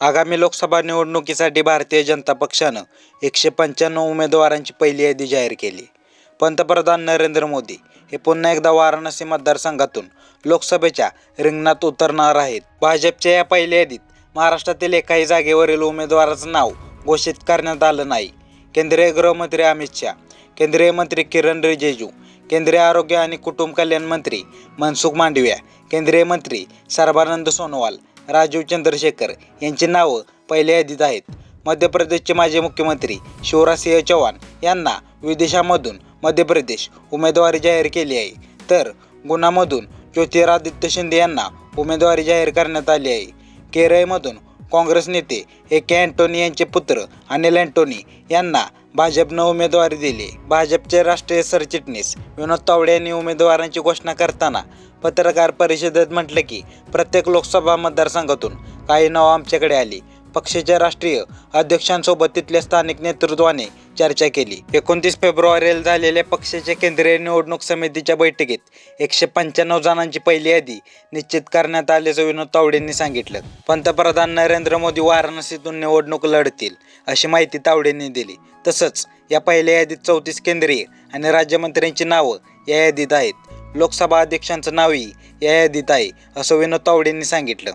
आगामी लोकसभा निवडणुकीसाठी भारतीय जनता पक्षानं एकशे पंच्याण्णव उमेदवारांची पहिली यादी जाहीर केली. पंतप्रधान नरेंद्र मोदी हे पुन्हा एकदा वाराणसी मतदारसंघातून लोकसभेच्या रिंगणात उतरणार आहेत. भाजपच्या या पहिल्या यादीत महाराष्ट्रातील एकाही जागेवरील उमेदवाराचं नाव घोषित करण्यात आलं नाही. केंद्रीय गृहमंत्री अमित शहा केंद्रीय मंत्री किरण रिजिजू केंद्रीय आरोग्य आणि कुटुंब कल्याण मंत्री मनसुख मांडविया केंद्रीय मंत्री सर्बानंद सोनोवाल राजीव चंद्रशेखर यांची नावं पहिल्या यादीत आहेत. मध्य प्रदेशचे माजी मुख्यमंत्री शिवराजसिंह चौहान यांना विदेशामधून मध्य प्रदेश उमेदवारी जाहीर केली आहे. तर गुणामधून ज्योतिरादित्य शिंदे यांना उमेदवारी जाहीर करण्यात आली आहे. केरळमधून काँग्रेस नेते ए के अँटोनी यांचे पुत्र अनिल अँटोनी यांना भाजपनं उमेदवारी दिली. भाजपचे राष्ट्रीय सरचिटणीस विनोद तावडे यांनी उमेदवारांची घोषणा करताना पत्रकार परिषदेत म्हटलं की प्रत्येक लोकसभा मतदारसंघातून काही नावं आमच्याकडे आली. पक्षाच्या राष्ट्रीय अध्यक्षांसोबत तिथल्या स्थानिक नेतृत्वाने चर्चा केली. एकोणतीस फेब्रुवारीला झालेल्या पक्षाच्या केंद्रीय निवडणूक समितीच्या बैठकीत एकशे पंच्याण्णव जणांची पहिली यादी निश्चित करण्यात आल्याचं विनोद तावडेंनी सांगितलं. पंतप्रधान नरेंद्र मोदी वाराणसीतून निवडणूक लढतील अशी माहिती तावडेंनी दिली. तसंच या पहिल्या यादीत चौतीस केंद्रीय आणि राज्यमंत्र्यांची नावं या यादीत आहेत. लोकसभा अध्यक्षांचं नावही या यादीत आहे असं विनोद तावडेंनी सांगितलं.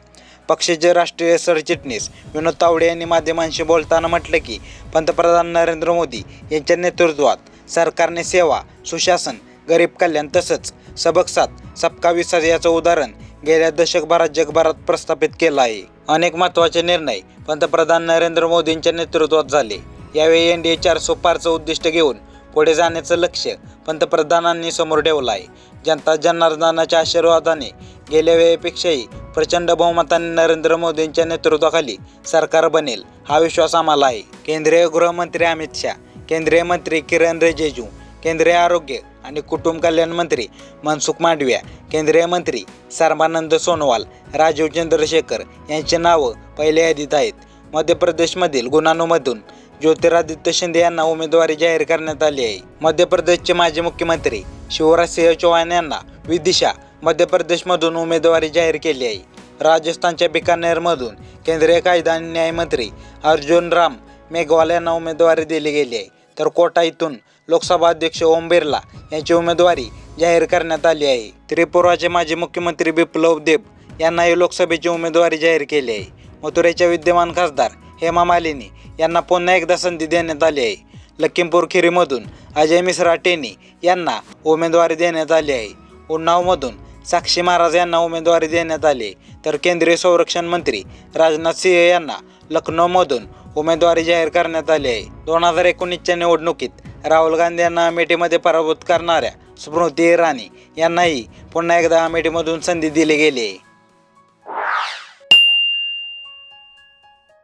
पक्षाचे राष्ट्रीय सरचिटणीस विनोद तावडे यांनी माध्यमांशी बोलताना म्हटलं की पंतप्रधान नरेंद्र मोदी यांच्या नेतृत्वात सरकारने सेवा सुशासन गरीब कल्याण तसंच सबक साथ सबका विकास याचं उदाहरण गेल्या दशकभरात जगभरात प्रस्थापित केलं आहे. अनेक महत्त्वाचे निर्णय पंतप्रधान नरेंद्र मोदींच्या नेतृत्वात झाले. यावेळी एन डी ए चार सुपारचं उद्दिष्ट घेऊन पुढे जाण्याचं लक्ष पंतप्रधानांनी समोर ठेवलं आहे. जनता जनार्दनाच्या आशीर्वादाने गेल्या वेळेपेक्षाही प्रचंड बहुमताने नरेंद्र मोदींच्या नेतृत्वाखाली सरकार बनेल हा विश्वास आम्हाला आहे. केंद्रीय गृहमंत्री अमित शहा केंद्रीय मंत्री किरण रिजिजू केंद्रीय आरोग्य आणि कुटुंब कल्याण मंत्री मनसुख मांडविया केंद्रीय मंत्री सर्बानंद सोनोवाल राजीव चंद्रशेखर यांची नावं पहिल्या यादीत आहेत. मध्य प्रदेशमधील गुणाणूमधून ज्योतिरादित्य शिंदे यांना उमेदवारी जाहीर करण्यात आली आहे. मध्य प्रदेशचे माजी मुख्यमंत्री शिवराजसिंह चौहान यांना विदिशा मध्य प्रदेशमधून उमेदवारी जाहीर केली आहे. राजस्थानच्या बिकानेरमधून केंद्रीय कायदा आणि न्यायमंत्री अर्जुन राम मेघवाल यांना उमेदवारी दिली गेली आहे. तर कोटा इथून लोकसभा अध्यक्ष ओम बिर्ला यांची उमेदवारी जाहीर करण्यात आली आहे. त्रिपुराचे माजी मुख्यमंत्री बिप्लव देब यांनाही लोकसभेची उमेदवारी जाहीर केली आहे. मथुरेच्या विद्यमान खासदार हेमा मालिनी यांना पुन्हा एकदा संधी देण्यात आली आहे. लखीमपूर खिरीमधून अजय मिश्रा टेनी यांना उमेदवारी देण्यात आली आहे. उन्नावमधून साक्षी महाराज यांना उमेदवारी देण्यात आली तर केंद्रीय संरक्षण मंत्री राजनाथ सिंह यांना लखनौमधून उमेदवारी जाहीर करण्यात आली आहे. दोन हजार एकोणीसच्या निवडणुकीत राहुल गांधी यांना अमेठीमध्ये पराभूत करणाऱ्या स्मृती इराणी यांनाही पुन्हा एकदा अमेठीमधून संधी दिली गेली आहे.